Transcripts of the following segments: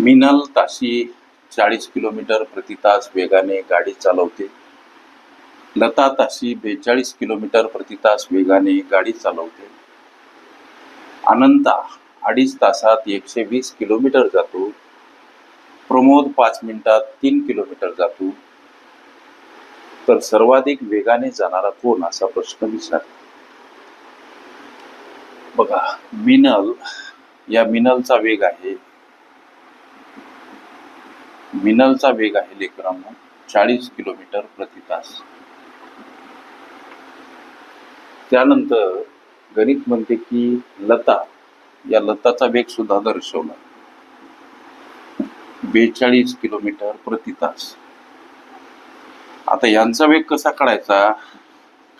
मिनल ताशी चाळीस किलोमीटर प्रति तास वेगाने गाडी चालवते. लता ताशी बेचाळीस किलोमीटर प्रति तास वेगाने गाडी चालवते. अनंता अडीच तासात एकशे वीस किलोमीटर जातो. प्रमोद पाच मिनिटात तीन किलोमीटर जातो. तर सर्वाधिक वेगाने जाणारा कोण असा प्रश्न विचार. बघा मिनल या मिनलचा वेग आहे मिनलचा वेग आहे लेकरांनो चाळीस किलोमीटर प्रति तास. त्यानंतर गणित म्हणते की लता या लताचा वेग सुद्धा दर्शवला. बेचाळीस किलोमीटर प्रति तास. आता यांचा वेग कसा काढायचा?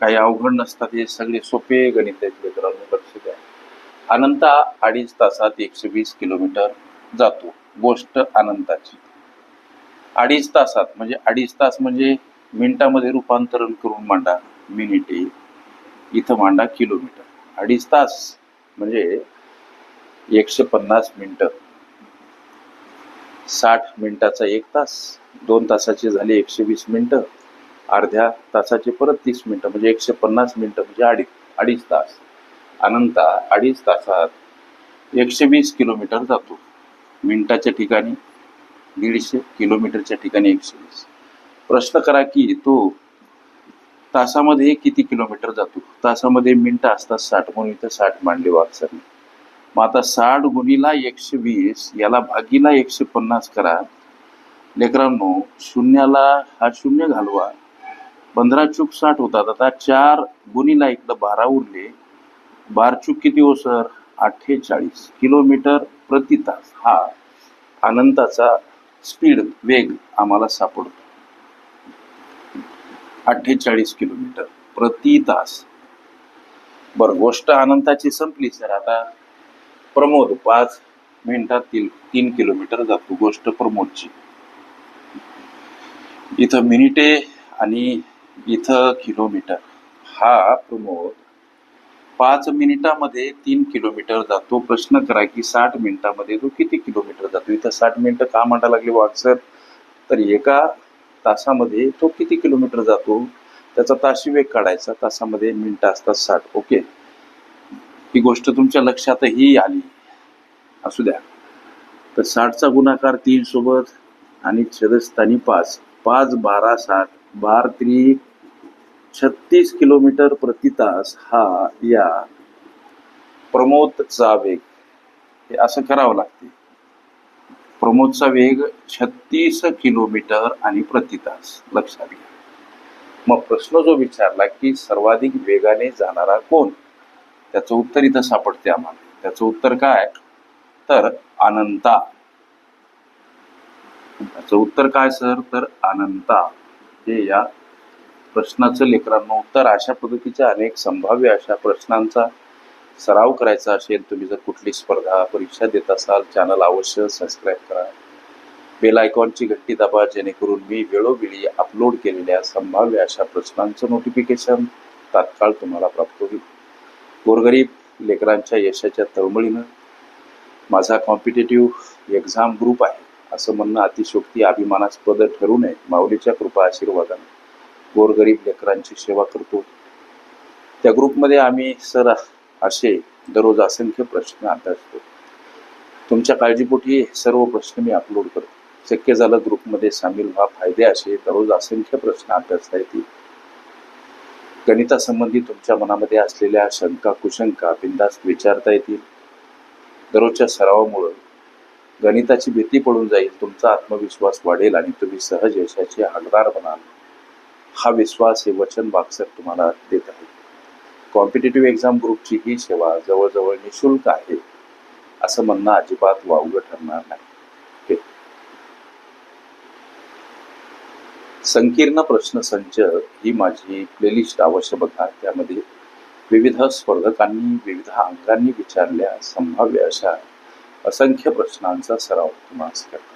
काही अवघड नसतात हे सगळे सोपे गणित आहेत मित्रांनो लक्ष द्या. अनंता अडीच तासात एकशे वीस किलोमीटर जातो. गोष्ट अनंताची. अडीच तासात म्हणजे अडीच तास म्हणजे मिनिटामध्ये रूपांतरण करून मांडा मिनिटे. इथं मांडा किलोमीटर. अडीच तास म्हणजे एकशे पन्नास मिनिटं. साठ मिनिटाचा एक तास दोन तासाचे झाले एकशे वीस मिनिटं अर्ध्या तासाचे परत तीस मिनटं म्हणजे एकशे पन्नास मिनटं म्हणजे अडीच अडीच तास. अनंता अडीच तासात एकशे वीस किलोमीटर जातो. मिनटाच्या ठिकाणी दीडशे किलोमीटरच्या ठिकाणी एकशे वीस प्रश्न करा की तो तासामध्ये किती किलोमीटर जातो? तासामध्ये मिनटं असतात साठ म्हणून इथं साठ मांडले वागसर मग आता साठ गुणीला एकशे वीस याला भागीला एकशे पन्नास करा. लेकरांनो शून्याला हा शून्य घालवा. पंधरा चूक साठ होतात. आता चार गुणीला इकडं बारा उरले. बार चूक किती हो सर? अठ्ठेचाळीस. किलोमीटर प्रति तास. हा अनंताचा स्पीड वेग आम्हाला सापडतो. अठ्ठेचाळीस किलोमीटर प्रति तास. बरं गोष्ट अनंताची संपली सर. आता प्रमोद पाच मिनिटात तीन तीन किलोमीटर जातो गोष्ट प्रमोदची. इथं मिनिटे आणि इथं किलोमीटर. हा प्रमोद पाच मिनिटामध्ये तीन किलोमीटर जातो. प्रश्न करा की साठ मिनिटामध्ये तो किती किलोमीटर जातो? इथं साठ मिनिटं का म्हणायला लागले वाटसर तर एका तासामध्ये तो किती किलोमीटर जातो? त्याचा ताशी वेग काढायचा. तासामध्ये मिनिटं असतात साठ. ओके? ही गोष्ट तुमच्या लक्षातही आली. असू द्या. तर साठचा गुणाकार तीन सोबत आणि छदस्थानी पाच. पाच बारा साठ. बार त्रिक छत्तीस किलोमीटर प्रतितास हा या प्रमोदचा वेग. हे असं करावं लागते. प्रमोदचा वेग छत्तीस किलोमीटर आणि प्रतितास लक्षात घ्या. मग प्रश्न जो विचारला की सर्वाधिक वेगाने जाणारा कोण? त्याचं उत्तर इथं सापडते आम्हाला. त्याचं उत्तर काय? तर अनंता. त्याचं उत्तर काय सर? तर अनंता. हे या प्रश्नाचं लेकरांना उत्तर अशा पद्धतीच्या अनेक संभाव्य अशा प्रश्नांचा सराव करायचा असेल तुम्ही जर कुठली स्पर्धा परीक्षा देत असाल चॅनल अवश्य सबस्क्राईब करा. बेल आयकॉनची घंटी दाबा जेणेकरून मी वेळोवेळी अपलोड केलेल्या संभाव्य अशा प्रश्नांचं नोटिफिकेशन तात्काळ तुम्हाला प्राप्त होईल. गोरगरीब लेकरांच्या यशाच्या तळमळीनं माझा कॉम्पिटेटिव्ह एक्झाम ग्रुप आहे असं म्हणणं अतिशोक्ती अभिमानास्पद ठरू नये. माऊलीच्या कृपा आशीर्वादाने. गोरगरीब लेकरांची सेवा करतो. त्या ग्रुपमध्ये आम्ही सर असे दररोज असंख्य प्रश्न अभ्यासतो तुमच्या काळजीपोटी हे सर्व प्रश्न मी अपलोड करतो. शक्य झालं ग्रुपमध्ये सामील व्हा. फायदे असे दररोज असंख्य प्रश्न अभ्यासता येतील. गणितासंबंधी तुमच्या मनामध्ये असलेल्या शंका कुशंका बिंदास्त विचारता येतील. दररोजच्या सरावामुळं गणिताची भीती पडून जाईल तुमचा आत्मविश्वास वाढेल आणि तुम्ही सहज यशाचे हकदार बनाल. हा विश्वास हे वचन बाक्सर तुम्हाला देत आहे. कॉम्पिटेटिव्ह एक्झाम ग्रुपची ही सेवा जवळजवळ निशुल्क आहे असं म्हणणं अजिबात वावगं ठरणार नाही. संकीर्ण संकीर्ण प्रश्नसंच ही माझी प्लेलिस्ट अवश्य बघा. त्यामध्ये विविध स्पर्धकांनी विविध अंगांनी विचारल्या संभाव्य अशा असंख्य प्रश्नांचा सराव तुम्हाला करतो.